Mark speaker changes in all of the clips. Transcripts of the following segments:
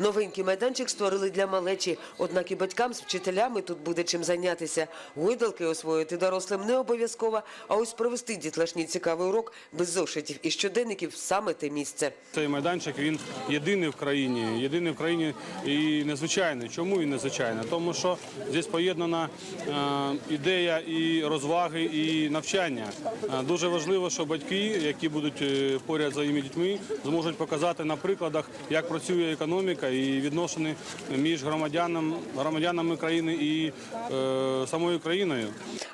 Speaker 1: Новенький майданчик створили для малечі, однак і батькам з вчителями тут буде чим зайнятися. Гойдалки освоїти дорослим не обов'язково, а ось провести дітлашній цікавий урок без зошитів і щоденників саме те місце.
Speaker 2: Цей майданчик він єдиний в країні, єдиний в країні і незвичайний. Чому він незвичайний? Тому що здесь поєднана е, ідея і розваги, і навчання. Е, дуже важливо, що батьки, які будуть е, поряд за своїми дітьми, зможуть показати на прикладах, як працює економіка і відносини між громадянам, громадянами країни і е, самою країною.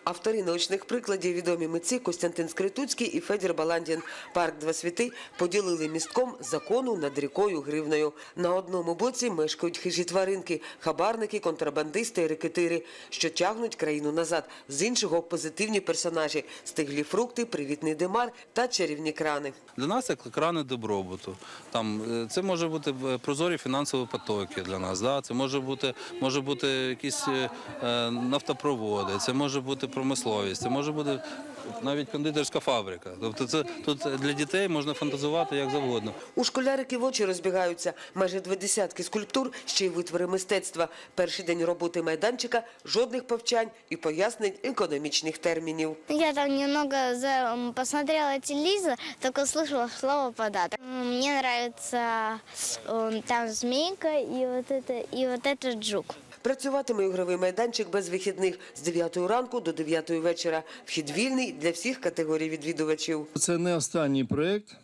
Speaker 1: Автори научних прикладів відомі митці Костянтин Скритуцький і Федір Баландін. Парк «Два світи» поділили містком закону над рікою Гривною. На одному боці мешкають хижі тваринки, хабарники, контрабандисти і рекетири, що тягнуть країну назад. З іншого – позитивні персонажі – стиглі фрукти, привітний димар та чарівні крани.
Speaker 3: Для нас це крани добробуту. Там е, це може бути е, прозорі фінансові потоки для нас. Да? Це може бути, може бути якісь е, е, нафтопроводи, це може бути промисловість, це може бути навіть кондитерська фабрика. Тобто, це тут для дітей можна фантазувати як завгодно.
Speaker 1: У школяриків очі розбігаються. Майже два десятки скульптур, ще й витвори мистецтва. Перший день роботи майданчика – жодних повчань і пояснень економічних термінів.
Speaker 4: Я там немного за- посмотрела телевизор, только слышала слово податок. М, Мне нравится м, змейка и вот это и вот этот жук.
Speaker 1: Працюватиме ігровий майданчик без вихідних з 9 ранку до 9 вечора. Вхід вільний для всіх категорій відвідувачів.
Speaker 5: Це не останній проєкт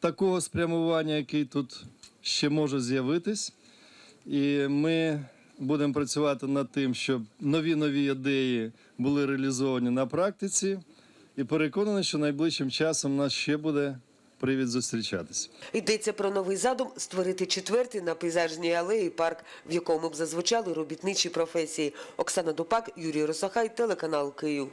Speaker 5: такого спрямування, який тут ще може з'явитись. І ми будемо працювати над тим, щоб нові нові ідеї були реалізовані на практиці. І переконаний, що найближчим часом у нас ще буде привід зустрічатися.
Speaker 1: Йдеться про новий задум – створити четвертий на пейзажній алеї парк, в якому б зазвучали робітничі професії. Оксана Дупак, Юрій Росохай, телеканал Київ.